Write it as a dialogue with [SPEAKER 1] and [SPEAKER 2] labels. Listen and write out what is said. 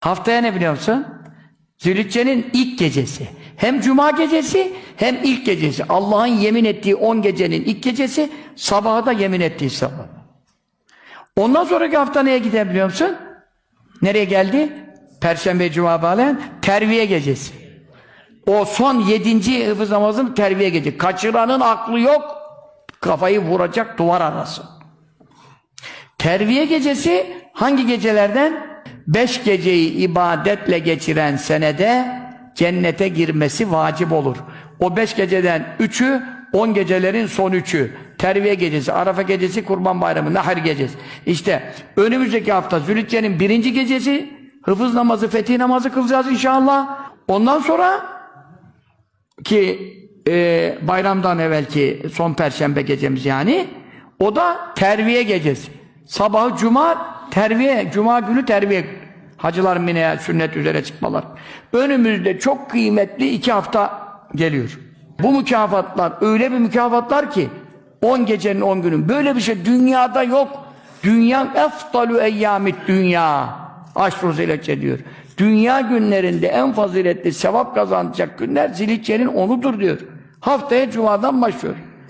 [SPEAKER 1] Haftaya ne biliyor musun? Zülhicce'nin ilk gecesi. Hem cuma gecesi hem ilk gecesi. Allah'ın yemin ettiği 10 gecenin ilk gecesi, sabahı da yemin ettiği sabah. Ondan sonraki hafta neye gider biliyor musun? Nereye geldi? Perşembe, cuma bağlayan terviye gecesi. O son yedinci hıfız namazın terviye gecesi. Kaçıranın aklı yok. Kafayı vuracak duvar arası. Terviye gecesi hangi gecelerden? Beş geceyi ibadetle geçiren senede cennete girmesi vacip olur. O beş geceden üçü, on gecelerin son üçü. Terviye gecesi, Arafa gecesi, Kurban Bayramı, Nahir gecesi. İşte önümüzdeki hafta Zülhicce'nin birinci gecesi, hıfız namazı, fetih namazı kılacağız inşallah. Ondan sonra ki e, bayramdan evvelki son perşembe gecemiz yani o da terviye gecesi. Sabahı cuma terviye, cuma günü terviye. Hacılar Mine'ye sünnet üzere çıkmalar. Önümüzde çok kıymetli iki hafta geliyor. Bu mükafatlar öyle bir mükafatlar ki 10 gecenin 10 günün böyle bir şey dünyada yok. Dünya eftalu eyyamit dünya. Aşru zilhicce diyor. Dünya günlerinde en faziletli sevap kazanacak günler zilhiccenin onudur diyor. Haftaya cumadan başlıyor.